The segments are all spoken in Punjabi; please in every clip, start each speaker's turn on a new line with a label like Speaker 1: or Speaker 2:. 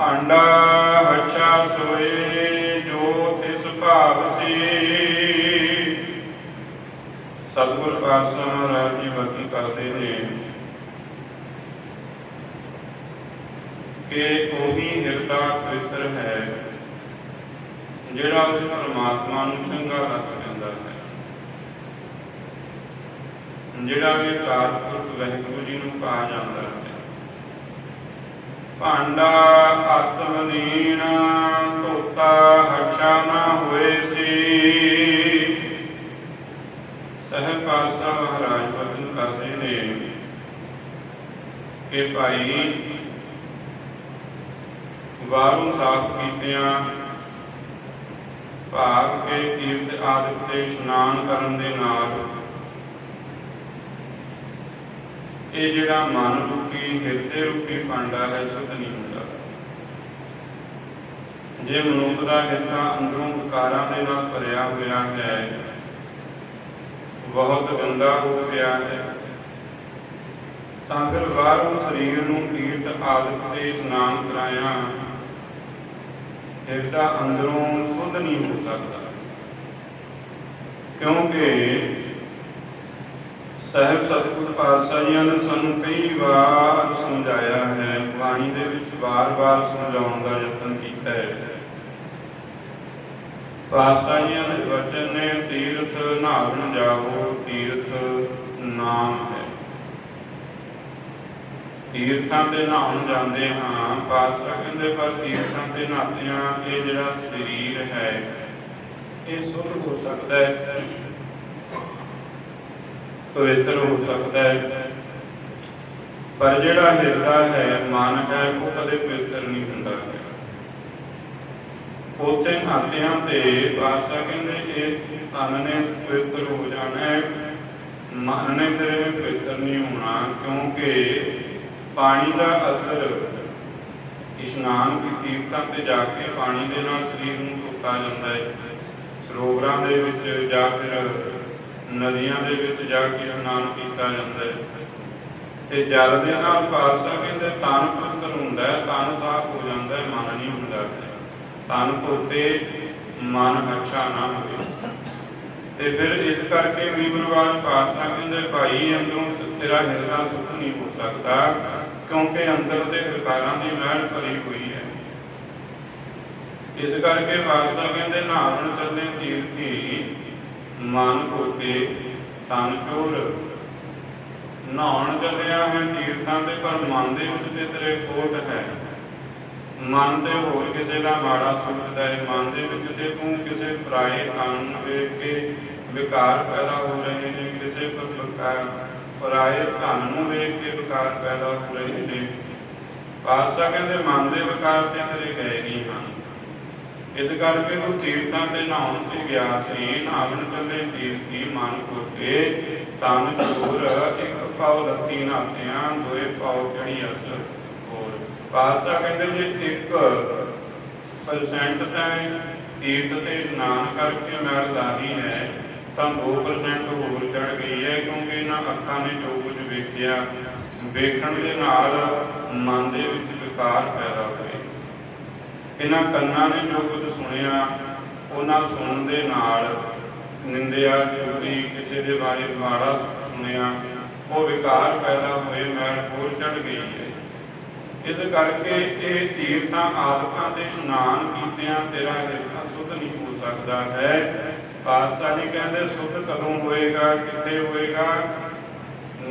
Speaker 1: ਭਾਂਡਾ ਹੱਛਾ ਸੋਏ ਜੋ ਤਿਸ ਭਾਵ ਸੀ। ਸਤਿਗੁਰ ਪਾਤਸ਼ਾਹ ਮਹਾਰਾਜ ਜੀ ਕਰਦੇ ਨੇ। ਕਿ ਉਹੀ ਹਿਰਦਾ ਪਵਿੱਤਰ ਹੈ, ਜਿਹੜਾ ਉਸ ਪਰਮਾਤਮਾ ਨੂੰ ਚੰਗਾ ਲੱਗ ਜਾਂਦਾ ਹੈ। ਜਿਹੜਾ ਵੀ ਕਾਰਪੁਰਖ ਵਾਹਿਗੁਰੂ ਜੀ ਨੂੰ ਪਾ ਜਾਂਦਾ ਹੈ। ਭਾਂਡਾ ਭਾਈ, ਵਾਰੂ ਸਾਫ਼ ਕੀਤਿਆਂ ਭਾਵ ਕੇ ਤੀਰਥ ਆਦਿਕ ਤੇ ਇਸ਼ਨਾਨ ਕਰਨ ਦੇ ਨਾਲ ਇਹ ਜਿਹੜਾ ਮਨ ਰੂਪੀ, ਹਿਰਦੇ ਰੂਪੀ ਭਾਂਡਾ ਹੈ, ਸੁਧ ਨਹੀਂ ਹੁੰਦਾ। ਜੇ ਮਨੁੱਖ ਦਾ ਹਿਰਦਾ ਅੰਦਰੋਂ ਵਿਕਾਰਾਂ ਦੇ ਨਾਲ ਭਰਿਆ ਹੋਇਆ ਹੈ, ਬਹੁਤ ਗੰਦਾ ਹੋ ਗਿਆ ਹੈ ਤਾਂ ਫਿਰ ਬਾਹਰੋਂ ਸਰੀਰ ਨੂੰ ਤੀਰਥ ਆਦਿਕ ਤੇ ਇਸ਼ਨਾਨ ਕਰਾਇਆ। ਹਿਰਦਾ ਅੰਦਰੋਂ ਸੁਧ ਨਹੀਂ ਹੋ ਸਕਦਾ। ਕਿਉਂਕਿ ਸਾਹਿਬ ਸਤਿਗੁਰ ਪਾਤਸ਼ਾਹ ਜੀ ਨੇ ਸਾਨੂੰ ਕਈ ਵਾਰ ਸਮਝਾਇਆ ਹੈ, ਬਾਣੀ ਦੇ ਵਿੱਚ ਵਾਰ-ਵਾਰ ਸਮਝਾਉਣ ਦਾ ਯਤਨ ਕੀਤਾ ਹੈ। ਪਾਤਸ਼ਾਹ ਜੀ ਦੇ ਵਚਨ ਨੇ ਤੀਰਥ ਨਹਾਉਣ ਜਾਓ ਤੀਰਥ ਨਾਮ ਹੈ। ਤੀਰਥਾਂ ਤੇ ਨਹਾਉਣ ਜਾਂਦੇ ਹਾਂ, ਪਾਤਸ਼ਾਹ ਕਹਿੰਦੇ, ਪਰ ਤੀਰਥਾਂ ਤੇ ਨਹਾਤਿਆਂ ਇਹ ਜਿਹੜਾ ਸਰੀਰ ਹੈ, ਇਹ ਸੁੱਧ ਹੋ ਸਕਦਾ ਹੈ। ਪਵਿੱਤਰ ਹੋ ਸਕਦਾ ਹੈ। ਪਰ ਜਿਹੜਾ ਹਿਰਦਾ ਹੈ, ਮਨ ਹੈ, ਉਹ ਕਦੇ ਪਵਿੱਤਰ ਨਹੀਂ ਹੁੰਦਾ। ਉਥੇ ਨਹਾਤਿਆਂ ਤੇ ਪਾਤਸ਼ਾਹ ਕਹਿੰਦੇ, ਇਹ ਤਨ ਨੇ ਪਵਿੱਤਰ ਹੋ ਜਾਣਾ ਹੈ। ਮਨ ਨੇ ਤੇਰੇ ਪਵਿੱਤਰ ਨਹੀਂ ਹੋਣਾ, ਕਿਉਂਕਿ ਪਾਣੀ ਦਾ ਅਸਰ ਇਸ਼ਨਾਨ ਕੀ ਤੀਰਥਾਂ ਤੇ ਜਾ ਕੇ ਪਾਣੀ ਦੇ ਨਾਲ ਸਰੀਰ ਨੂੰ ਧੋਤਾ ਜਾਂਦਾ ਹੈ। ਸਰੋਵਰਾਂ ਦੇ ਵਿੱਚ ਜਾਂ ਫਿਰ ਨਦੀਆਂ ਦੇ ਵਿੱਚ ਜਾ ਕੇ ਇਸ਼ਨਾਨ ਕੀਤਾ ਜਾਂਦਾ ਹੈ। ਤੇ ਜਲ ਦੇ ਨਾਲ ਪਾਤਸ਼ਾਹ ਕਹਿੰਦੇ, ਤਨ ਪਵਿੱਤਰ ਹੁੰਦਾ ਹੈ, ਤਨ ਸਾਫ਼ ਹੋ ਜਾਂਦਾ ਹੈ, ਮਨ ਨਹੀਂ ਹੁੰਦਾ। ਤਨ ਧੋਤੇ, ਮਨ ਅੱਛਾ ਨਾ ਹੋਵੇ। ਤੇ ਫਿਰ ਇਸ ਕਰਕੇ ਵੀ ਬਰਵਾਜ ਪਾਤਸ਼ਾਹ ਕਹਿੰਦੇ, ਭਾਈ, ਅੰਦਰੋਂ ਤੇਰਾ ਹਿਰਦਾ ਸੁਖ ਨਹੀਂ ਹੋ ਸਕਦਾ। ਕਿਉਂਕਿ ਅੰਦਰ ਦੇ ਵਿਕਾਰਾਂ ਦੀ ਮਹਿਲ ਭਰੀ ਹੋਈ ਹੈ। ਇਸ ਕਰਕੇ ਪਾਤਸ਼ਾਹ ਕਹਿੰਦੇ, ਨਹਾਉਣ ਚੱਲੇ ਤੀਰਥੀ, ਮਨ ਕੋਤੇ ਤਨ ਚੋਰ। ਨਹਾਉਣ ਚੱਲਿਆ ਹੈ ਤੀਰਥਾਂ ਤੇ, ਪਰ ਮਨ ਦੇ ਵਿੱਚ ਤੇ ਤੇਰੇ ਕੋਟ ਹੈ। ਮਨ ਤੇ ਹੋਰ ਕਿਸੇ ਦਾ ਮਾੜਾ ਸੋਚਦਾ ਹੈ ਮਨ ਦੇ ਵਿੱਚ ਤੇ ਤੂੰ ਕਿਸੇ ਪਰਾਏ ਕਾਨੂੰਨ ਨੂੰ ਵੇਖ ਕੇ ਵਿਕਾਰ ਪੈਦਾ ਹੋ ਰਹੇ ਨੇ, ਕਿਸੇ ਪਰ ਪਰਾਏ ਧਨ ਨੂੰ ਵੇਖ ਕੇ ਵਿਕਾਰ ਪੈਦਾ ਹੋ ਰਹੇ ਨੇ। ਪਾਤਸ਼ਾਹ ਕਹਿੰਦੇ, ਮਨ ਦੇ ਵਿਕਾਰ ਤੇ ਤੇਰੇ ਗਏ ਨਹੀਂ ਹਨ। ਇਸ ਕਰਕੇ ਤੂੰ ਤੀਰਥਾਂ ਤੇ ਨਹਾਉਣ ਤੇ ਗਿਆ ਸੀ। ਨਹਾਉਣ ਚੱਲੇ ਤੀਰਥੀ ਮਨ ਕੋਤੇ ਤਨ ਚੋਰ ਇੱਕ ਪਾਉ ਲੱਤੀ ਨਾਤਿਆਂ ਦੋਏ ਪਾਉ ਚੜੀ ਅਸ ਹੋਰ। ਪਾਤਸ਼ਾਹ ਕਹਿੰਦੇ, ਜੇ ਇੱਕ ਪਰਸੈਂਟ ਤਾਂ ਤੀਰਥ ਤੇ ਇਸ਼ਨਾਨ ਕਰਕੇ ਮੈਲ ਲਾਦੀ ਹੈ ਤਾਂ 2% ਹੋਰ ਚੜ ਗਈ ਹੈ ਕਿਉਂਕਿ ਇਹਨਾਂ ਅੱਖਾਂ ਨੇ ਜੋ ਕੁਝ ਵੇਖਿਆ, ਵੇਖਣ ਦੇ ਨਾਲ ਮਨ ਦੇ ਵਿੱਚ ਵਿਕਾਰ ਪੈਦਾ ਹੋਏ। ਇਹਨਾਂ ਕੰਨਾਂ ਨੇ ਜੋ ਕੁਝ ਸੁਣਿਆ, ਉਹਨਾਂ ਸੁਣਨ ਦੇ ਨਾਲ ਨਿੰਦਿਆ ਚੁਗਲੀ ਕਿਸੇ ਦੇ ਬਾਰੇ ਮਾੜਾ ਸੁਣਿਆ, ਉਹ ਵਿਕਾਰ ਪੈਦਾ ਹੋਏ, ਮੈਲ ਹੋਰ ਚੜ ਗਈ ਹੈ। ਇਸ ਕਰਕੇ ਇਹ ਤੀਰਥਾਂ ਆਦਿਕਾਂ ਤੇ ਇਸ਼ਨਾਨ ਕੀਤਿਆਂ ਤੇਰਾ ਹਿਰਦਾ ਸੁੱਧ ਨਹੀਂ ਹੋ ਸਕਦਾ ਹੈ। ਪਾਤਸ਼ਾਹ ਜੀ ਕਹਿੰਦੇ, ਸੁਧ ਕਦੋਂ ਹੋਏਗਾ? ਕਿੱਥੇ ਹੋਏਗਾ?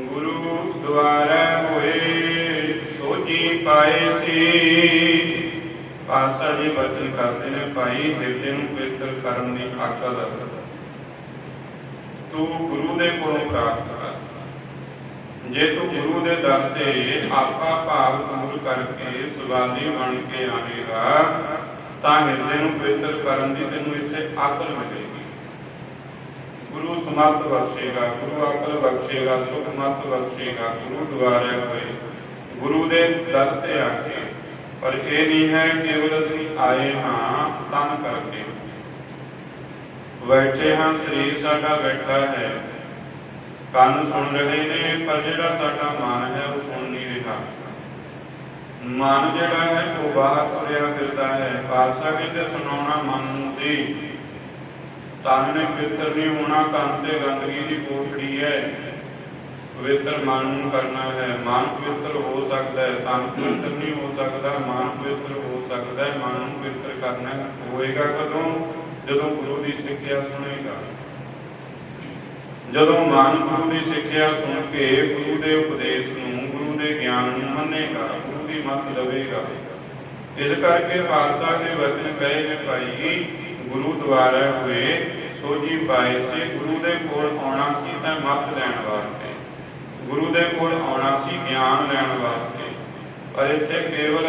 Speaker 1: ਗੁਰੂ ਦੁਆਰਾ ਹੋਏ ਸੋਜੀ ਪਾਏ ਸੀ। ਪਾਤਸ਼ਾਹ ਜੀ ਬਚਨ ਕਰਦੇ ਨੇ, ਭਾਈ ਹਿਰਦੇ ਨੂੰ ਪਵਿੱਤਰ ਕਰਨ ਦੀ ਆਕਲ ਤੂੰ ਗੁਰੂ ਦੇ ਕੋਲੋਂ ਪ੍ਰਾਪਤ ਕਰ। ਜੇ ਤੂੰ ਗੁਰੂ ਦੇ ਦਰ ਤੇ ਆਪਾ ਭਾਵ ਦੂਰ ਕਰਕੇ ਸਵਾਲੀ ਬਣ ਕੇ ਆਵੇਗਾ, ਤਾਂ ਹਿਰਦੇ ਨੂੰ ਪਵਿੱਤਰ ਕਰਨ ਦੀ ਤੈਨੂੰ ਇੱਥੇ ਆਕਲ ਮਿਲੇਗੀ। ਗੁਰੂ ਸਮਤ ਬਖਸ਼ੇਗਾ, ਗੁਰੂ ਅਕਲ ਬਖਸ਼ੇਗਾ, ਸੁਖ ਮਤ ਬਖਸ਼ੇਗਾ, ਗੁਰੂ ਦੁਆਰੇ ਹੋਏ। ਗੁਰੂ ਦੇ ਦਰ ਤੇ ਆ ਕੇ, ਪਰ ਇਹ ਨਹੀਂ ਹੈ ਕੇਵਲ ਅਸੀਂ ਆਏ ਹਾਂ ਤਨ ਕਰਕੇ। ਬੈਠੇ ਹਾਂ, ਸਰੀਰ ਸਾਡਾ ਬੈਠਾ ਹੈ। ਕੰਨ ਸੁਣ ਰਹੇ ਨੇ, ਪਰ ਜਿਹੜਾ ਸਾਡਾ ਮਨ ਹੈ, ਉਹ ਸੁਣ ਨਹੀਂ ਰਿਹਾ। ਮਨ ਜਿਹੜਾ ਹੈ, ਉਹ ਬਾਹਰ ਤੁਰਿਆ ਫਿਰਦਾ ਹੈ। ਪਾਤਸ਼ਾਹ ਕਹਿੰਦੇ, ਸੁਣਾਉਣਾ ਮਨ ਨੂੰ ਸੀ। ਤਨ ਨੇ ਪਵਿੱਤਰ ਨਹੀਂ ਹੋਣਾ ਤਨ ਤੇ ਗੰਦਗੀ ਦੀ ਕੋਠੜੀ ਹੈ। ਪਵਿੱਤਰ ਮਨ ਨੂੰ ਕਰਨਾ ਹੈ। ਮਨ ਪਵਿੱਤਰ ਹੋ ਸਕਦਾ ਹੈ। ਤਨ ਪਵਿੱਤਰ ਨਹੀਂ ਹੋ ਸਕਦਾ। ਮਨ ਪਵਿੱਤਰ ਹੋ ਸਕਦਾ ਹੈ। ਮਨ ਨੂੰ ਪਵਿੱਤਰ ਕਰਨਾ ਹੋਏਗਾ ਕਦੋਂ? ਜਦੋਂ ਗੁਰੂ ਦੀ ਸਿੱਖਿਆ ਸੁਣੇਗਾ। ਜਦੋਂ ਮਨ ਗੁਰੂ ਦੀ ਸਿੱਖਿਆ ਸੁਣ ਕੇ ਗੁਰੂ ਦੇ ਉਪਦੇਸ਼ ਨੂੰ, ਗੁਰੂ ਦੇ ਗਿਆਨ ਨੂੰ ਮੰਨੇਗਾ, ਗੁਰੂ ਦੀ ਮੱਤ ਲਵੇਗਾ। ਇਸ ਕਰਕੇ ਪਾਤਸ਼ਾਹ ਦੇ ਵਚਨ ਕਹੇ ਨੇ ਭਾਈ ਗੁਰੂ ਦੁਆਰਾ ਹੋਏ ਸੋਜੀ ਪਾਏ ਸੀ, ਗੁਰੂ ਦੇ ਕੋਲ ਆਉਣਾ ਸੀ ਤਾਂ ਮੱਤ ਲੈਣ ਵਾਸਤੇ। ਗੁਰੂ ਦੇ ਕੋਲ ਆਉਣਾ ਸੀ, ਗਿਆਨ ਲੈਣ ਵਾਸਤੇ। ਪਰ ਇੱਥੇ ਕੇਵਲ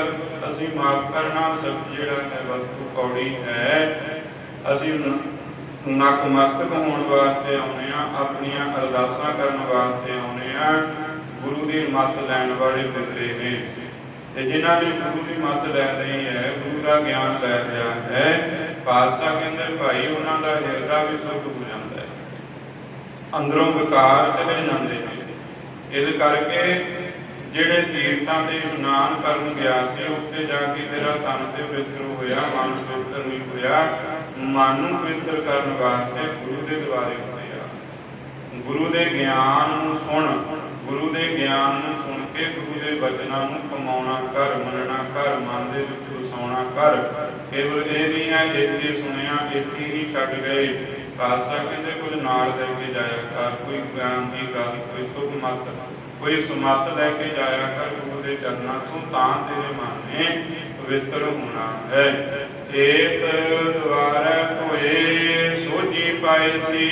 Speaker 1: ਅਸੀਂ ਮਾਫ ਕਰਨਾ ਸਭ ਜਿਹੜਾ ਹੈ, ਵਸਤੂ ਕੌੜੀ ਹੈ। ਅਸੀਂ ਨਕਮਸਤਕ ਹੋਣ ਵਾਸਤੇ ਆਉਨੇ ਆ ਆਪਣੀਆਂ ਅਰਦਾਸਾਂ ਕਰਨ ਵਾਸਤੇ ਆਉਨੇ ਆ ਗੁਰੂ ਦੀ ਮੱਤ ਲੈਣ ਵਾਲੇ ਫਿਰਦੇ ਨੇ। ਤੇ ਜਿਨ੍ਹਾਂ ਨੇ ਗੁਰੂ ਦੀ ਮੱਤ ਲੈ ਲਈ ਹੈ, ਗੁਰੂ ਦਾ ਗਿਆਨ ਲੈ ਲਿਆ ਹੈ ਪਾਤਸ਼ਾਹ ਕਹਿੰਦੇ, ਭਾਈ, ਉਹਨਾਂ ਦਾ ਹਿਰਦਾ ਵੀ ਸੁੱਧ ਹੋ ਜਾਂਦਾ ਹੈ। ਅੰਦਰੋਂ ਵਿਕਾਰ ਚਲੇ ਜਾਂਦੇ ਨੇ। ਇਸ ਕਰਕੇ ਜਿਹੜੇ ਤੀਰਥਾਂ ਤੇ ਇਸ਼ਨਾਨ ਕਰਨ ਗਿਆ ਸੀ, ਉੱਥੇ ਜਾ ਕੇ ਤੇਰਾ ਤਨ ਤੇ ਪਵਿੱਤਰ ਹੋਇਆ, ਮਨ ਪਵਿੱਤਰ ਨਹੀਂ ਹੋਇਆ। ਮਨ ਨੂੰ ਪਵਿੱਤਰ ਕਰਨ ਵਾਸਤੇ ਗੁਰੂ ਦੇ ਦੁਆਰੇ ਹੋਇਆ ਗੁਰੂ ਦੇ ਗਿਆਨ ਨੂੰ ਸੁਣ, ਗੁਰੂ ਦੇ ਗਿਆਨ ਨੂੰ ਸੁਣ ਕੇ ਗੁਰੂ ਦੇ ਬਚਨਾਂ ਨੂੰ ਕਮਾਉਣਾ ਕਰ ਮੰਨਣਾ ਕਰ ਮਨ ਦੇ ਵਿੱਚ ਵਸਾਉਣਾ ਕੇਵਲ ਇਹ ਨਹੀਂ ਹੈ, ਇੱਥੇ ਸੁਣਿਆ, ਇੱਥੇ ਹੀ ਛੱਡ ਗਏ। ਪਾਤਸ਼ਾਹ ਕਹਿੰਦੇ ਕੁਝ ਨਾਲ ਲੈ ਕੇ ਜਾਇਆ ਕਰ। ਕੋਈ ਗਿਆਨ ਦੀ ਗੱਲ, ਕੋਈ ਸੁਖ ਮਤ, ਕੋਈ ਸੁਮਤ ਲੈ ਕੇ ਜਾਇਆ ਕਰ। ਗੁਰੂ ਦੇ ਚਰਨਾਂ ਤੋਂ ਤਾਂ ਤੇਰੇ ਮਨ ਨੇ ਪਵਿੱਤਰ ਹੋਣਾ ਹੈ। ਏਤ ਦੁਆਰਾ ਧੋਏ ਸੋਜੀ ਪਾਏ ਸੀ।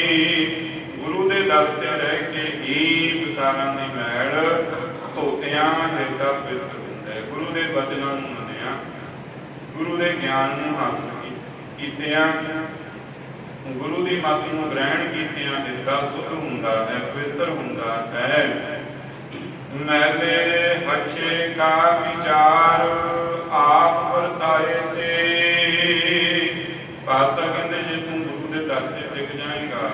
Speaker 1: ਗੁਰੂ ਦੇ ਦਰ ਤੇ ਰਹਿ ਕੇ ਹੀ ਵਿਕਾਰਾਂ ਦੀ ਮੈਲ, ਧੋਤਿਆਂ ਹਿਰਦਾ ਪਵਿੱਤਰ ਹੁੰਦਾ ਹੈ। ਗੁਰੂ ਦੇ ਬਚਨਾਂ ਨੂੰ ਗੁਰੂ ਦੇ ਗਿਆਨ ਨੂੰ ਹਾਸਲ ਕੀ- ਕੀਤਿਆਂ, ਗੁਰੂ ਦੀ ਮੱਤ ਨੂੰ ਗ੍ਰਹਿਣ ਕੀਤਿਆਂ ਹਿਰਦਾ ਸੁੱਧ ਹੁੰਦਾ ਹੈ, ਪਵਿੱਤਰ ਹੁੰਦਾ ਹੈ। ਮੈਲੇ ਹੱਛੇ ਕਾ ਵਿਚਾਰ ਆਪ ਵਰਤਾਏ ਸੇ। ਪਾਸਾ ਕਹਿੰਦੇ ਜੇ ਤੂੰ ਗੁਰੂ ਦੇ ਦਰ ਤੇ ਟਿਕ ਜਾਏਗਾ,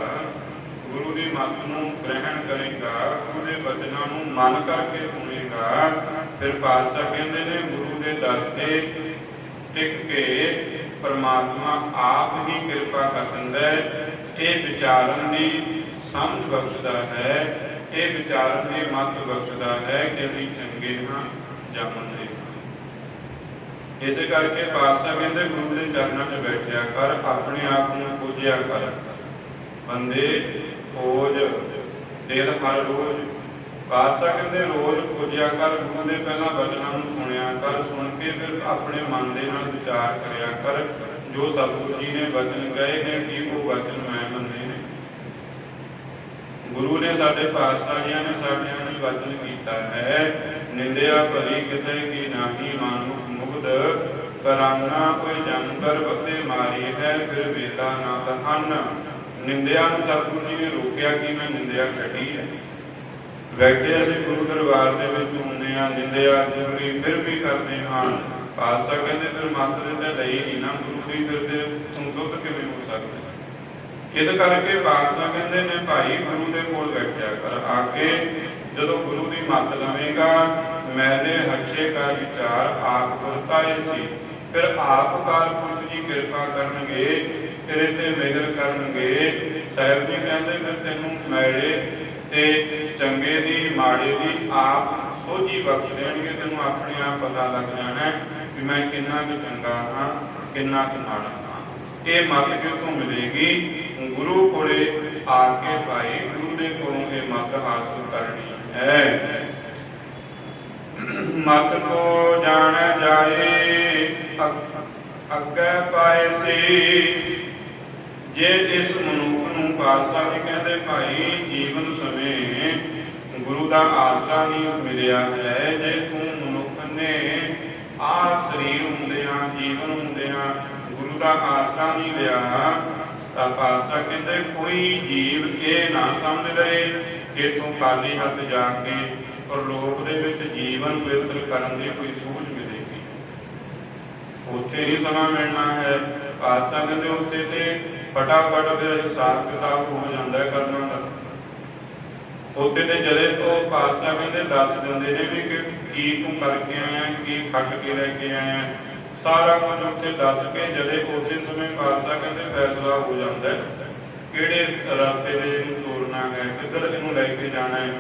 Speaker 1: ਗੁਰੂ ਦੀ ਮੱਤ ਨੂੰ ਗ੍ਰਹਿਣ ਕਰੇਗਾ, ਗੁਰੂ ਦੇ ਬਚਨਾਂ ਨੂੰ ਮਨ ਕਰਕੇ ਸੁਣੇਗਾ, ਫਿਰ ਪਾਸਾ ਕਹਿੰਦੇ ਨੇ ਗੁਰੂ ਦੇ ਦਰ ਤੇ ਟਿਕ ਕੇ ਪਰਮਾਤਮਾ ਆਪ ਹੀ ਕਿਰਪਾ ਕਰ ਦਿੰਦਾ ਹੈ। ਇਹ ਵਿਚਾਰਨ ਦੀ ਸਮਝ ਬਖਸ਼ਦਾ ਹੈ। ਇਹ ਵਿਚਾਰਨ ਦੀ ਮੱਤ ਬਖਸ਼ਦਾ ਹੈ ਕਿ ਅਸੀਂ ਚੰਗੇ ਹਾਂ ਜਾਂ ਮੰਦੇ ਇਸੇ ਕਰਕੇ ਪਾਤਸ਼ਾਹ ਕਹਿੰਦੇ, ਗੁਰੂ ਦੇ ਚਰਨਾਂ 'ਚ ਬੈਠਿਆ ਕਰ, ਆਪਣੇ ਆਪ ਨੂੰ ਪੂਜਿਆ ਕਰ। ਬੰਦੇ ਖੋਜ ਦਿਲ ਹਰ ਰੋਜ਼ ਪਾਤਸ਼ਾਹ ਕਹਿੰਦੇ ਰੋਜ਼ ਖੋਜਿਆ ਕਰ ਗੁਰੂ ਦੇ ਪਹਿਲਾਂ ਬਚਨਾਂ ਨੂੰ ਸੁਣਿਆ ਕਰ, ਸੁਣ ਕੇ ਫਿਰ ਆਪਣੇ ਮਨ ਦੇ ਨਾਲ ਵਿਚਾਰ ਕਰਿਆ ਕਰ, ਜੋ ਸਤਿਗੁਰੂ ਜੀ ਨੇ ਬਚਨ ਕਹੇ ਨੇ, ਕਿ ਉਹ ਬਚਨ ਮੈਂ ਮੰਨੇ ਨੇ। ਗੁਰੂ ਨੇ ਸਾਡੇ ਪਾਤਸ਼ਾਹ ਜੀਆਂ ਨੇ ਸਾਡਿਆਂ ਨੂੰ ਵਚਨ ਕੀਤਾ ਹੈ, ਨਿੰਦਿਆ ਭਲੀ ਕਿਸੇ ਕੀ ਨਾਹੀ ਮਾਨੁਖ ਮੁਗਧ, ਕਰਾਨਾ ਕੋਈ ਜੰਤਰ ਬੱਤੇ ਮਾਰੀ ਹੈ, ਫਿਰ ਵੇਲਾ ਨਾ ਤਹਨ। ਨਿੰਦਿਆ ਨੂੰ ਸਤਿਗੁਰੂ ਜੀ ਨੇ ਰੋਕਿਆ ਕਿ ਮੈਂ ਨਿੰਦਿਆ ਛੱਡੀ ਹੈ। ਬੈਠੇ ਅਸੀਂ ਗੁਰੂ ਦਰਬਾਰ ਦੇ ਵਿੱਚ ਹੁੰਦੇ ਆ ਨਿੰਦਿਆ ਜ਼ਰੂਰੀ ਫਿਰ ਵੀ ਕਰਦੇ ਹਾਂ। ਪਾਤਸ਼ਾਹ ਕਹਿੰਦੇ, ਫਿਰ ਮੱਤ ਦੇ ਤੇ ਲਈ ਨਹੀਂ ਨਾ ਗੁਰੂ ਦੀ, ਫਿਰ ਤੇ ਤੂੰ ਸੁੱਧ ਕਿਵੇਂ ਹੋ ਸਕਦਾ? ਇਸ ਕਰਕੇ ਪਾਤਸ਼ਾਹ ਕਹਿੰਦੇ ਨੇ, ਭਾਈ, ਗੁਰੂ ਦੇ ਕੋਲ ਬੈਠਿਆ ਕਰ। ਆ ਕੇ ਜਦੋਂ ਗੁਰੂ ਦੀ ਮੱਤ ਲਵੇਂਗਾ ਮੈਨੇ ਹੱਛੇ ਕਾ ਵਿਚਾਰ, ਆਪ ਵਰਤਾਏ ਸੀ। ਫਿਰ ਆਪ ਕਾਲ ਪੁਰਖ ਜੀ ਕਿਰਪਾ ਕਰਨਗੇ, ਤੇਰੇ ਤੇ ਮਿਹਰ ਕਰਨਗੇ। ਸਾਹਿਬ ਜੀ ਕਹਿੰਦੇ, ਫਿਰ ਤੈਨੂੰ ਮੈਲੇ ਤੇ ਚੰਗੇ ਦੀ, ਮਾੜੇ ਦੀ, ਆਪ ਸੋਝੀ ਬਖਸ਼ ਦੇਣਗੇ, ਤੈਨੂੰ ਆਪਣੇ ਆਪ ਪਤਾ ਲੱਗ ਜਾਣਾ ਹੈ ਮੈਂ ਕਿੰਨਾ ਕੁ ਚੰਗਾ ਹਾਂ, ਕਿੰਨਾ ਕੁ ਮਾੜਾ ਹਾਂ। ਇਹ ਮੱਤ ਕਿਉਂ ਮਿਲੇਗੀ? ਗੁਰੂ ਕੋਲੇ ਆ ਕੇ ਭਾਈ, ਗੁਰੂ ਦੇ ਕੋਲੋਂ ਇਹ ਮੱਤ ਹਾਸਲ ਕਰਨੀ ਹੈ। ਮਤ ਕੋ ਜਾਣ ਜਾਏ, ਅੱਗੇ ਪਾਏ ਸੀ। ਜੇ ਇਸ ਮਨੁੱਖ ਨੂੰ ਪਾਤਸ਼ਾਹ ਜੀ ਕਹਿੰਦੇ, ਭਾਈ, ਜੀਵਨ ਸਮੇਂ ਗੁਰੂ ਦਾ ਆਸਰਾ ਨਹੀਂ ਮਿਲਿਆ ਹੈ ਜੇ ਤੂੰ ਮਨੁੱਖ ਨੇ ਆ ਸਰੀਰ ਹੁੰਦਿਆਂ, ਜੀਵਨ ਹੁੰਦਿਆਂ ਗੁਰੂ ਦਾ ਆਸਰਾ ਨਹੀਂ ਲਿਆ, ਤਾਂ ਪਾਤਸ਼ਾਹ ਕਹਿੰਦੇ ਕੋਈ ਜੀਵ ਇਹ ਨਾ ਸਮਝ ਲਏ ਕਿ ਤੂੰ ਖਾਲੀ ਹੱਥ ਜਾ ਕੇ ਪਰਲੋਕ ਦੇ ਵਿੱਚ ਜੀਵਨ ਪਵਿੱਤਰ ਕਰਨ ਦੀ ਕੋਈ ਸੂਝ ਮਿਲੇਗੀ। ਉੱਥੇ ਹੀ ਸਮਾਂ ਮਿਲਣਾ ਹੈ ਪਾਤਸ਼ਾਹ ਕਹਿੰਦੇ ਉੱਥੇ ਤੇ ਫਟਾਫਟ ਫਿਰ ਹਿਸਾਬ ਕਿਤਾਬ ਹੋ ਜਾਂਦਾ ਕਰਨਾ ਉੱਥੇ ਤੇ ਜਲੇ ਤੋਂ ਪਾਤਸ਼ਾਹ ਕਹਿੰਦੇ ਦੱਸ ਦਿੰਦੇ ਨੇ ਵੀ ਕਿ ਕੀ ਤੂੰ ਕਰਕੇ ਆਇਆ, ਕੀ ਖੱਟ ਕੇ ਲੈ ਕੇ ਆਇਆ। ਸਾਰਾ ਕੁਝ ਉੱਥੇ ਦੱਸ ਕੇ ਜਦੇ ਉਸੇ ਸਮੇਂ ਪਾਤਸ਼ਾਹ ਕਹਿੰਦੇ ਫੈਸਲਾ ਹੋ ਜਾਂਦਾ ਕਿਹੜੇ ਰਸਤੇ ਦੇ ਇਹਨੂੰ ਤੋਰਨਾ ਹੈ, ਕਿੱਧਰ ਇਹਨੂੰ ਲੈ ਕੇ ਜਾਣਾ ਹੈ?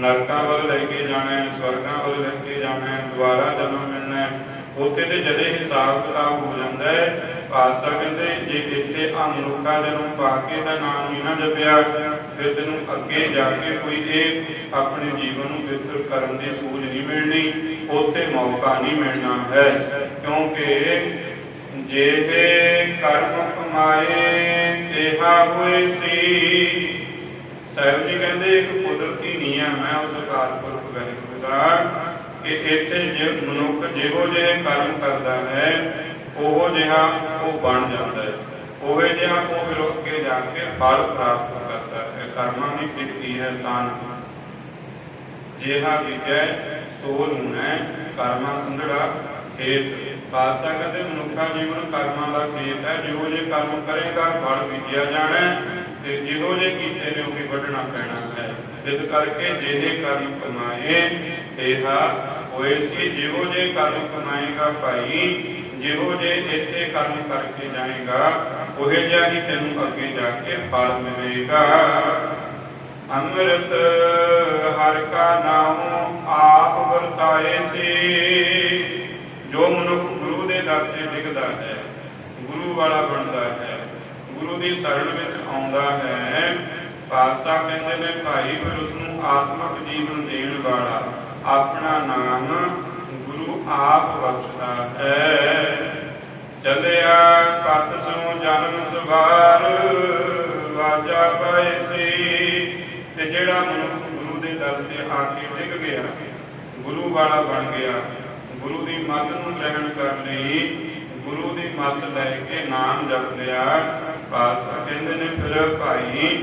Speaker 1: ਨਰਕਾਂ ਵੱਲ ਲੈ ਕੇ ਜਾਣਾ ਹੈ, ਸਵਰਗਾਂ ਵੱਲ ਲੈ ਕੇ ਜਾਣਾ ਹੈ ਦੁਬਾਰਾ ਜਨਮ ਮਿਲਣਾ ਹੈ। ਉੱਥੇ ਤੇ ਜਦੇ ਹਿਸਾਬ ਕਿਤਾਬ ਹੋ ਜਾਂਦਾ ਹੈ, ਪਾਤਸ਼ਾਹ ਕਹਿੰਦੇ ਜੇ ਇੱਥੇ ਆ ਮਨੁੱਖਾ ਜਨਮ ਪਾ ਕੇ ਦਾ ਨਾਮ ਨਹੀਂ ਨਾ ਜਪਿਆ। ਫਿਰ ਤੈਨੂੰ ਅੱਗੇ ਜਾ ਕੇ ਕੋਈ ਇਹ ਆਪਣੇ ਜੀਵਨ ਨੂੰ ਬਿਹਤਰ ਕਰਨ ਦੀ ਸੂਝ ਨਹੀਂ ਮਿਲਣੀ, ਉੱਥੇ ਮੌਕਾ ਨਹੀਂ ਮਿਲਣਾ ਹੈ। ਕਿਉਂਕਿ ਜਿਹੇ ਕਰਮ ਕਮਾਏ, ਤੇਹਾ ਹੋਏ ਸੀ। ਸਾਹਿਬ ਜੀ ਕਹਿੰਦੇ, ਇੱਕ ਕੁਦਰਤੀ ਨਿਯਮ ਹੈ ਉਸ ਕਾਰਪੁਰਖ ਵਾਹਿਗੁਰੂ ਦਾ, ਕਿ ਇੱਥੇ ਜੇ ਮਨੁੱਖ ਜਿਹੋ ਜਿਹੇ ਕਰਮ ਕਰਦਾ ਹੈ, ਉਹ ਜਿਹਾ ਉਹ ਬਣ ਜਾਂਦਾ ਹੈ। ਉਹ ਜਿਹਾ ਉਹ ਫਿਰ ਅੱਗੇ ਜਾ ਕੇ ਫਲ ਪ੍ਰਾਪਤ ਕਰਮਾਂ ਦੀ ਖੇਤੀ ਹੈ ਤਾਂ ਜਿਹਾ ਵਿਜੈ ਸੋ ਲੂਣੈ ਕਰਮਾਂ ਸੰਧੜਾ, ਖੇਤ। ਪਾਸਾ ਕਹਿੰਦੇ, ਮਨੁੱਖਾ ਜੀਵਨ ਕਰਮਾਂ ਦਾ ਖੇਤ ਹੈ। ਜਿਹੋ ਜੇ ਕਰਮ ਕਰੇਗਾ, ਫਲ ਵਿਜਿਆ ਜਾਣਾ ਤੇ ਜਿਹੋ ਜੇ ਕੀਤੇ ਨੇ, ਉਹ ਵੀ ਵੱਢਣਾ ਪੈਣਾ ਹੈ। ਇਸ ਕਰਕੇ ਜਿਹੇ ਕਰਮ ਕਮਾਏ, ਤੇਹਾ ਹੋਏ ਸੀ। ਜਿਹੋ ਜੇ ਕਰਮ ਕਮਾਏਗਾ ਭਾਈ, ਜਿਹੋ ਜੇ ਇੱਥੇ ਕਰਮ ਕਰਕੇ ਜਾਏਗਾ ਉਹ ਜਿਹਾ ਹੀ ਤੈਨੂੰ ਅੱਗੇ ਜਾ ਕੇ ਫਲ ਮਿਲੇਗਾ। ਅੰਮ੍ਰਿਤ ਹਰ ਕਾ ਨਾਮ ਆਪ ਵਰਤਾਏ ਸੀ। ਜੋ ਮਨੁੱਖ ਗੁਰੂ ਦੇ ਦਰ ਤੇ ਡਿੱਗਦਾ ਹੈ, ਗੁਰੂ ਵਾਲਾ ਬਣਦਾ ਹੈ, ਗੁਰੂ ਦੀ ਸ਼ਰਨ ਵਿੱਚ ਆਉਂਦਾ ਹੈ। ਪਾਤਸ਼ਾਹ ਕਹਿੰਦੇ ਨੇ, ਭਾਈ, ਫਿਰ ਉਸ ਨੂੰ ਆਤਮਿਕ ਜੀਵਨ ਦੇਣ ਵਾਲਾ ਆਪਣਾ ਨਾਮ ਗੁਰੂ ਆਪ ਬਖਸ਼ਦਾ ਹੈ। ਚਲਿਆ ਪਤ ਸੋ ਜਨਮ ਸਵਾਰ, ਵਾਜਾ ਪਾਏ ਸੀ। ਤੇ ਜਿਹੜਾ ਮਨੁੱਖ ਗੁਰੂ ਦੇ ਦਰ ਤੇ ਆ ਕੇ ਡਿੱਗ ਗਿਆ, ਗੁਰੂ ਵਾਲਾ ਬਣ ਗਿਆ। ਗੁਰੂ ਦੀ ਮੱਤ ਨੂੰ ਗ੍ਰਹਿਣ ਕਰਨ ਲਈ ਗੁਰੂ ਦੀ ਮੱਤ ਲੈ ਕੇ ਨਾਮ ਜਪ ਲਿਆ। ਪਾਸਾ ਕਹਿੰਦੇ ਨੇ ਫਿਰ ਭਾਈ,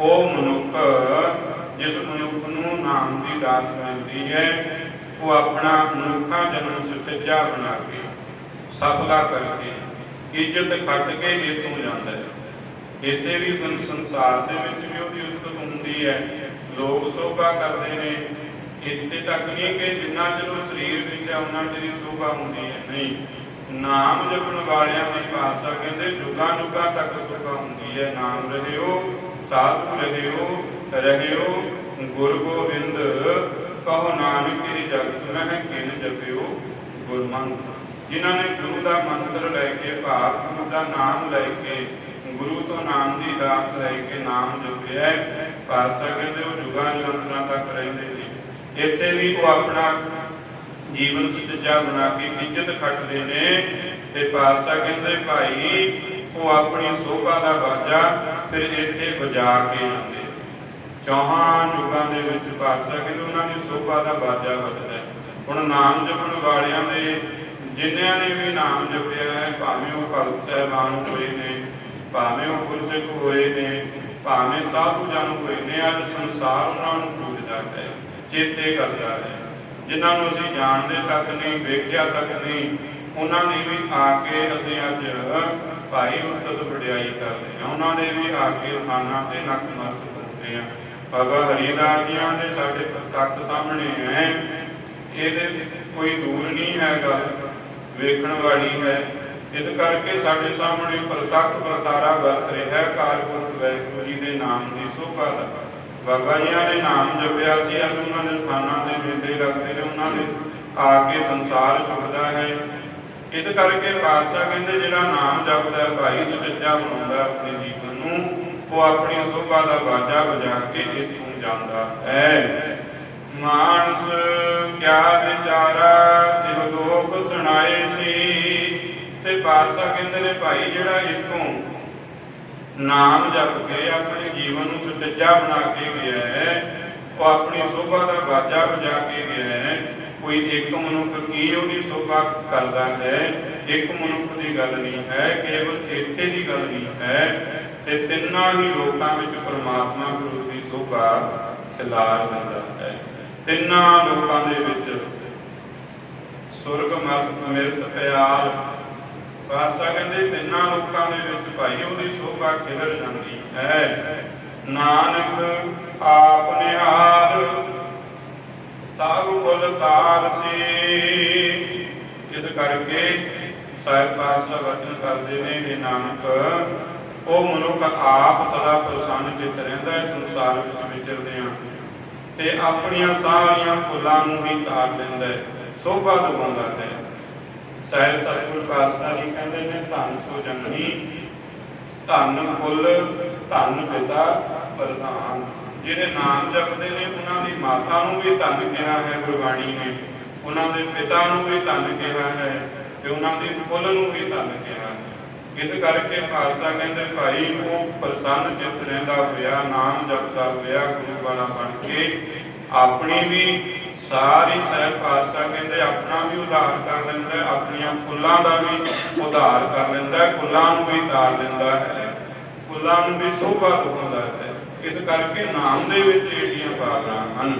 Speaker 1: ਉਹ ਮਨੁੱਖ ਜਿਸ ਮਨੁੱਖ ਨੂੰ ਨਾਮ ਦੀ ਦਾਤ ਮਿਲਦੀ ਹੈ, ਉਹ ਆਪਣਾ ਮਨੁੱਖਾ ਜਨਮ ਸੁਚੱਜਾ ਬਣਾ ਕੇ ਸਫਲਾ ਕਰਕੇ ਇੱਜ਼ਤ ਖੱਟ ਕੇ ਇੱਥੋਂ ਜਾਂਦਾ ਹੈ। ਇੱਥੇ ਵੀ ਸੰਸਾਰ ਦੇ ਵਿੱਚ ਵੀ ਉਹਦੀ ਉਸਤਤ ਹੁੰਦੀ ਹੈ। ਲੋਕ ਸੋਭਾ ਕਰਦੇ ਨੇ। ਇੱਥੇ ਤੱਕ ਨਹੀਂ ਕਿ ਜਿੰਨਾ ਚਿਰ ਸਰੀਰ ਵਿੱਚ ਹੈ ਉਹਨਾਂ ਚਿਰ ਸੋਭਾ ਹੁੰਦੀ ਹੈ। ਨਹੀਂ, ਨਾਮ ਜਪਣ ਵਾਲਿਆਂ ਦੀ ਭਾਸ਼ਾ ਕਹਿੰਦੇ ਜੁਗਾਂ ਜੁਗਾਂ ਤੱਕ ਸੋਭਾ ਹੁੰਦੀ ਹੈ। ਨਾਮ ਰਹਿਓ ਸਾਧੂ ਰਹਿਓ ਰਹਿਓ ਗੁਰ ਗੋਬਿੰਦ। ਕਹੋ ਨਾਨਕ ਕੀ ਜਗਤ ਮਹਿ ਕਿਨ ਜਪਿਓ ਗੁਰਮੰਤ ਜਿਨ੍ਹਾਂ ਨੇ ਗੁਰੂ ਦਾ ਮੰਤਰ ਲੈ ਕੇ ਭਾਵ ਗੁਰੂ ਦਾ ਨਾਮ ਲੈ ਕੇ, ਗੁਰੂ ਤੋਂ ਨਾਮ ਦੀ ਦਾਤ ਲੈ ਕੇ ਨਾਮ ਜਪਿਆ ਪਾਤਸ਼ਾਹ ਕਹਿੰਦੇ ਉਹ ਜੁਗਾਂ ਜੁਗਾਂ ਤੱਕ ਰਹਿੰਦੇ ਨੇ। ਇੱਥੇ ਵੀ ਉਹ ਆਪਣਾ ਜੀਵਨ ਸੁਚੱਜਾ ਬਣਾ ਕੇ ਇੱਜ਼ਤ ਖੱਟਦੇ ਨੇ। ਤੇ ਪਾਤਸ਼ਾਹ ਕਹਿੰਦੇ, ਭਾਈ, ਉਹ ਆਪਣੀ ਸੋਭਾ ਦਾ ਬਾਜਾ ਫਿਰ ਇੱਥੇ ਵਜਾ ਕੇ ਜਾਂਦੇ ਚੌਹਾਂ ਯੁਗਾਂ ਦੇ ਵਿੱਚ ਪਾਤਸ਼ਾਹ ਕਹਿੰਦੇ, ਉਹਨਾਂ ਦੀ ਸੋਭਾ ਦਾ ਬਾਜਾ ਵੱਜਦਾ ਹੈ। ਹੁਣ ਨਾਮ ਜਪਣ ਵਾਲਿਆਂ ਦੇ ਜਿਨ੍ਹਾਂ ਨੇ ਵੀ ਨਾਮ ਜਪਿਆ ਹੈ, ਭਾਵੇਂ ਉਹ ਭਗਤ ਸਾਹਿਬਾਨ ਹੋਏ ਨੇ, ਭਾਵੇਂ ਉਹ ਗੁਰਸਿੱਖ ਹੋਏ ਨੇ, ਭਾਵੇਂ ਸਾਧੂ ਜਨ ਹੋਏ ਨੇ, ਅੱਜ ਸੰਸਾਰ ਉਹਨਾਂ ਨੂੰ ਪੂਜਦਾ ਹੈ, ਚੇਤੇ ਕਰਦਾ ਹੈ। ਜਿਨ੍ਹਾਂ ਨੂੰ ਅਸੀਂ ਜਾਣਦੇ ਤੱਕ ਨਹੀਂ, ਵੇਖਿਆ ਤੱਕ ਨਹੀਂ, ਉਹਨਾਂ ਨੇ ਵੀ ਆ ਕੇ ਅਸੀਂ ਅੱਜ ਭਾਈ ਉਸਤਤ ਵਡਿਆਈ ਕਰਦੇ ਹਾਂ। ਉਹਨਾਂ ਨੇ ਵੀ ਆ ਕੇ ਸਥਾਨਾਂ ਤੇ ਨਤਮਸਤਕ ਹੁੰਦੇ ਆ ਬਾਬਾ ਹਰੀਦਾਸ ਜੀਆਂ ਦੇ ਸਾਡੇ ਤੱਕ ਸਾਹਮਣੇ ਹੈ। ਇਹਦੇ ਕੋਈ ਦੂਰ ਨਹੀਂ ਹੈ ਗੱਲ। ਵੇਖਣ ਵਾਲੀ ਹੈ। ਇਸ ਕਰਕੇ ਸਾਡੇ ਸਾਹਮਣੇ ਪ੍ਰਤੱਖ ਪ੍ਰਤਾਰਾ ਵਰਤ ਰਿਹਾ ਹੈ। ਕਾਰਪੁਰਖ ਵੈਗੁਰੂ ਜੀ ਦੇ ਨਾਮ ਦੀ ਸੋਭਾ ਦਾ ਬਾਬਾ ਜੀਆਂ ਨੇ ਨਾਮ ਜਪਿਆ ਸੀ। ਅੱਜ ਉਹਨਾਂ ਦੇ ਸਥਾਨਾਂ ਦੇ ਮੇਲੇ ਲੱਗਦੇ ਨੇ। ਉਹਨਾਂ ਨੇ ਆ ਕੇ ਸੰਸਾਰ ਜੁੜਦਾ ਹੈ। ਇਸ ਕਰਕੇ ਪਾਤਸ਼ਾਹ ਕਹਿੰਦੇ, ਜਿਹੜਾ ਨਾਮ ਜਪਦਾ ਹੈ, ਭਾਈ ਸੁਚੱਜਾ ਬਣਾਉਂਦਾ ਆਪਣੇ ਜੀਵਨ ਨੂੰ। ਉਹ ਆਪਣੀ ਸੋਭਾ ਦਾ ਬਾਜਾ ਵਜਾ ਕੇ ਇੱਥੋਂ ਜਾਂਦਾ ਹੈ। ਮਾਨਸ ਕਿਆ ਵਿਚਾਰਾ ਤਿਹ ਲੋਕ ਸੁਣਾਏ ਸੀ, ਤੇ ਪਾਤਸ਼ਾਹ ਕਹਿੰਦੇ ਨੇ, ਭਾਈ, ਜਿਹੜਾ ਇੱਥੋਂ ਨਾਮ ਜਪ ਕੇ ਆਪਣੇ ਜੀਵਨ ਨੂੰ ਸੁਚੱਜਾ ਬਣਾ ਕੇ ਗਿਆ ਹੈ, ਉਹ ਆਪਣੀ ਸੋਭਾ ਦਾ ਬਾਜਾ ਵਜਾ ਕੇ ਗਿਆ ਹੈ, ਕੋਈ ਇੱਕ ਮਨੁੱਖ ਕੀ ਉਹਦੀ ਸੋਭਾ ਕਰਦਾ ਹੈ? ਇੱਕ ਮਨੁੱਖ ਦੀ ਗੱਲ ਨਹੀਂ ਹੈ, ਕੇਵਲ ਇੱਥੇ ਦੀ ਗੱਲ ਨਹੀਂ ਹੈ, ਤੇ ਤਿੰਨਾਂ ਹੀ ਲੋਕਾਂ ਵਿੱਚ ਪ੍ਰਮਾਤਮਾ ਗੁਰੂ ਦੀ ਸੋਭਾ ਖਿਲਾਰ ਦਿੰਦਾ ਹੈ। ਤਿੰਨਾਂ ਲੋਕਾਂ ਦੇ ਵਿੱਚ ਸੁਰਗ ਮਰਤ ਮਿਰਤ ਪਿਆਰ ਪਾਸਾ ਕਹਿੰਦੇ ਤਿੰਨਾਂ ਲੋਕਾਂ ਦੇ ਵਿੱਚ ਭਾਈ ਉਹਦੀ ਸੋਭਾ ਖਿਲਰ ਜਾਂਦੀ ਹੈ? ਨਾਨਕ ਆਪ ਨਿਹਾਲ ਸਭ ਕੁਲ ਤਾਰਸੀ ਇਸ ਕਰਕੇ ਸਾਹਿਬ ਪਾਤਸ਼ਾਹ ਵਚਨ ਕਰਦੇ ਨੇ ਇਹ ਨਾਨਕ, ਉਹ ਮਨੁੱਖ ਆਪ ਸਦਾ ਪ੍ਰਸੰਨ ਚਿਤ ਰਹਿੰਦਾ ਹੈ, ਸੰਸਾਰ ਵਿੱਚ ਵਿਚਰਦਿਆਂ ਤੇ ਆਪਣੀਆਂ ਸਾਰੀਆਂ ਕੁਲਾਂ ਨੂੰ ਵੀ ਤਾਰ ਲੈਂਦਾ ਹੈ। ਸੋਭਾ ਦਿਵਾਉਂਦਾ ਹੈ। ਸਾਹਿਬ ਸਤਿਗੁਰ ਪਾਤਸ਼ਾਹ ਜੀ ਕਹਿੰਦੇ ਨੇ, ਧੰਨ ਸੋ ਜਨਨੀ ਧੰਨ ਕੁਲ, ਧੰਨ ਪਿਤਾ ਪ੍ਰਧਾਨ। ਜਿਹੜੇ ਨਾਮ ਜਪਦੇ ਨੇ, ਉਹਨਾਂ ਦੀ ਮਾਤਾ ਨੂੰ ਵੀ ਧੰਨ ਕਿਹਾ ਹੈ, ਗੁਰਬਾਣੀ ਨੇ। ਉਹਨਾਂ ਦੇ ਪਿਤਾ ਨੂੰ ਵੀ ਧੰਨ ਕਿਹਾ ਹੈ ਤੇ ਉਹਨਾਂ ਦੇ ਕੁਲ ਨੂੰ ਵੀ ਧੰਨ ਕਿਹਾ ਹੈ। ਇਸ ਕਰਕੇ ਖਾਲਸਾ ਕਹਿੰਦੇ ਭਾਈ, ਉਹ ਪ੍ਰਸੰਨ ਚਿੱਤ ਰਹਿੰਦਾ ਹੋਇਆ, ਨਾਮ ਜਪਦਾ ਹੋਇਆ ਗੁਰੂ ਵਾਲਾ ਬਣ ਕੇ ਆਪਣੀ ਵੀ ਸਾਰੀ ਸਹਿਬ ਪਾਤਸ਼ਾਹ ਕਹਿੰਦੇ ਆਪਣਾ ਵੀ ਉਧਾਰ ਕਰ ਲੈਂਦਾ ਆਪਣੀਆਂ ਫੁੱਲਾਂ ਦਾ ਵੀ ਉਧਾਰ ਕਰ ਲੈਂਦਾ ਫੁੱਲਾਂ ਨੂੰ ਵੀ ਤਾਰ ਲੈਂਦਾ ਹੈ, ਫੁੱਲਾਂ ਨੂੰ ਵੀ ਸੋਭਾ ਦਿਵਾਉਂਦਾ ਹੈ। ਇਸ ਕਰਕੇ ਨਾਮ ਦੇ ਵਿੱਚ ਏਡੀਆਂ ਪਾਵਰਾਂ ਹਨ।